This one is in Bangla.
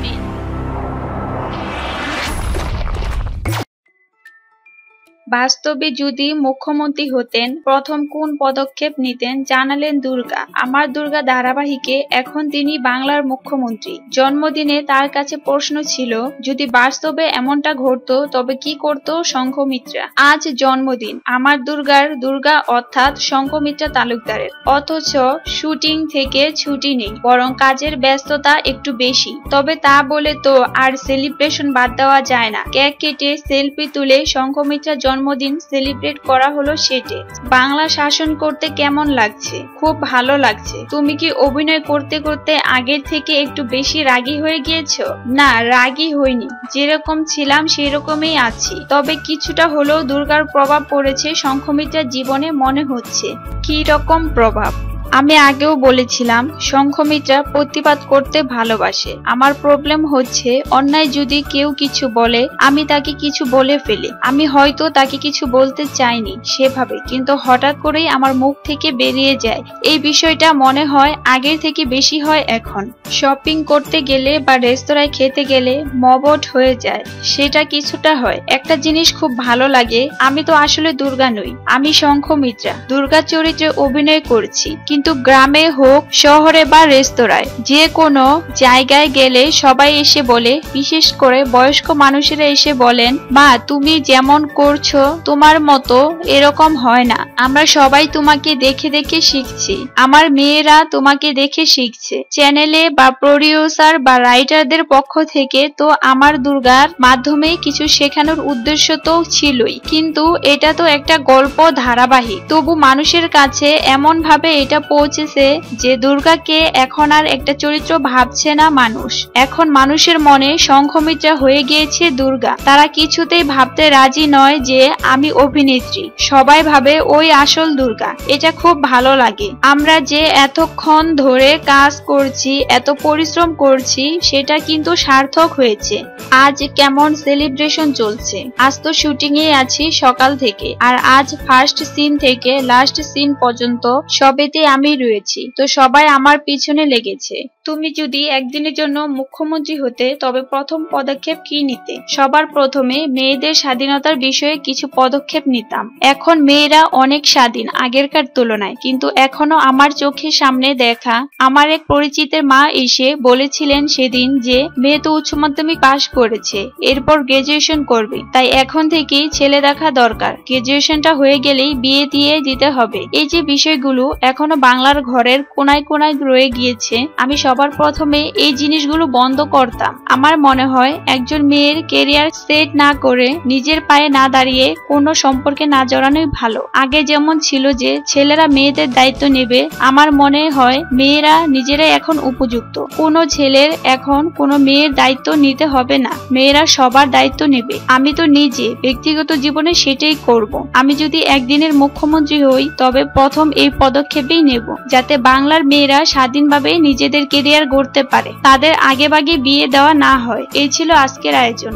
me. বাস্তবে যদি মুখ্যমন্ত্রী হতেন, প্রথম কোন পদক্ষেপ নিতেন জানালেন দুর্গা। আমার দুর্গা ধারাবাহিকে এখন তিনি বাংলার মুখ্যমন্ত্রী। জন্মদিনে তার কাছে প্রশ্ন ছিল, যদি বাস্তবে এমনটা ঘটতো, তবে কি করত শঙ্খমিত্রা? আজ জন্মদিন। আমার দুর্গার দুর্গা অর্থাৎ শঙ্খমিত্রা তালুকদারের। অথচ শুটিং থেকে ছুটি নেই, বরং কাজের ব্যস্ততা একটু বেশি। তবে তা বলে তো আর সেলিব্রেশন বাদ দেওয়া যায় না। কেক কেটে সেলফি তুলে শঙ্খমিত্রা জন্মদিন সেলিব্রেট করা হলো সেটে। বাংলা শাসন করতে কেমন লাগছে? খুব ভালো লাগছে। তুমি কি অভিনয় করতে করতে আগের থেকে একটু বেশি রাগি হয়ে গিয়েছো? না, রাগি হইনি। যেরকম ছিলাম সেরকমই আছি। তবে কিছুটা হলেও দুর্গার প্রভাব পড়েছে সংক্রমিতার জীবনে মনে হচ্ছে। কি রকম প্রভাব? আমি আগেও বলেছিলাম, শঙ্খমিত্রা প্রতিবাদ করতে ভালোবাসে। আমার প্রবলেম হচ্ছে, অন্যায় যদি কেউ কিছু বলে, আমি তাকে কিছু বলে ফেলি। আমি হয়তো তাকে কিছু বলতে চাইনি সেভাবে, কিন্তু হঠাৎ করেই আমার মুখ থেকে বেরিয়ে যায়। এই বিষয়টা মনে হয় আগের থেকে বেশি হয় এখন। শপিং করতে গেলে বা রেস্তোরাঁয় খেতে গেলে মবট হয়ে যায়, সেটা কিছুটা হয়। একটা জিনিস খুব ভালো লাগে, আমি তো আসলে দুর্গা নই, আমি শঙ্খমিত্রা। দুর্গা চরিত্রে অভিনয় করছি, কিন্তু গ্রামে হোক, শহরে বা রেস্তোরাঁয়, যে কোনো জায়গায় গেলে সবাই এসে বলে, বিশেষ করে বয়স্ক মানুষেরা এসে বলেন, মা, তুমি যেমন করছ, তোমার মতো এরকম হয় না। আমরা সবাই তোমাকে দেখে দেখে শিখছি। আমার মেয়েরা তোমাকে দেখে শিখছে। চ্যানেলে বা প্রডিউসার বা রাইটারদের পক্ষ থেকে তো আমার দুর্গার মাধ্যমে কিছু শেখানোর উদ্দেশ্য তো ছিলই। কিন্তু এটা তো একটা গল্প ধারাবাহিক। তবু মানুষের কাছে এমন ভাবে এটা পৌঁছেছে যে দুর্গাকে এখন আর একটা চরিত্র ভাবছে না মানুষ। এখন মানুষের মনে শঙ্খমিত্রা হয়ে গিয়েছে দুর্গা। তারা কিছুতেই ভাবতে রাজি নয় যে আমি অভিনেত্রী। সবাই ভাবে ওই আসল দুর্গা। এটা খুব ভালো লাগে। আমরা যে এতক্ষণ ধরে কাজ করছি, এত পরিশ্রম করছি, সেটা কিন্তু সার্থক হয়েছে। আজ কেমন সেলিব্রেশন চলছে। আজ তো শুটিং এ আছি সকাল থেকে। আর আজ ফার্স্ট সিন থেকে লাস্ট সিন পর্যন্ত সবেতে আমি রয়েছি। তো সবাই আমার পিছনে লেগেছে। তুমি যদি একদিনের জন্য মুখ্যমন্ত্রী হতে, তবে প্রথম পদক্ষেপ কি নিতে? সবার প্রথমে মেয়েদের স্বাধীনতার বিষয়ে কিছু পদক্ষেপ নিতাম। এখন মেয়েরা অনেক স্বাধীন, আগেরকার তুলনায়। কিন্তু এখনও আমার চোখের সামনে দেখা, আমার এক পরিচিতের মা এসে বলেছিলেন সেদিন যে, মেয়ে তো উচ্চ মাধ্যমিক পাশ করেছে, এরপর গ্রাজুয়েশন করবে। তাই এখন থেকেই ছেলে দেখা দরকার। গ্রাজুয়েশনটা হয়ে গেলেই বিয়ে দিয়ে দিতে হবে। এই যে বিষয়গুলো এখনও বাংলার ঘরের কোনায় কোনায় রয়ে গিয়েছে, আমি সবার প্রথমে এই জিনিসগুলো বন্ধ করতাম। আমার মনে হয় একজন মেয়ের কেরিয়ার সেট না করে নিজের পায়ে না দাঁড়িয়ে কোনো সম্পর্কে না জড়ানোই ভালো। আগে যেমন ছিল যে ছেলেরা মেয়েদের দায়িত্ব নেবে, আমার মনে হয় মেয়েরা নিজেরাই এখন উপযুক্ত। কোনো ছেলের এখন কোনো মেয়ের দায়িত্ব নিতে হবে না। মেয়েরা সবার দায়িত্ব নেবে। আমি তো নিজে ব্যক্তিগত জীবনে সেটাই করব। আমি যদি একদিনের মুখ্যমন্ত্রী হই, তবে প্রথম এই পদক্ষেপেই নেব, যাতে বাংলার মেয়েরা স্বাধীনভাবে নিজেদের কেরিয়ার গড়তে পারে। তাদের আগেভাগে বিয়ে দেওয়া না হয়। এই ছিল আজকের আয়োজন।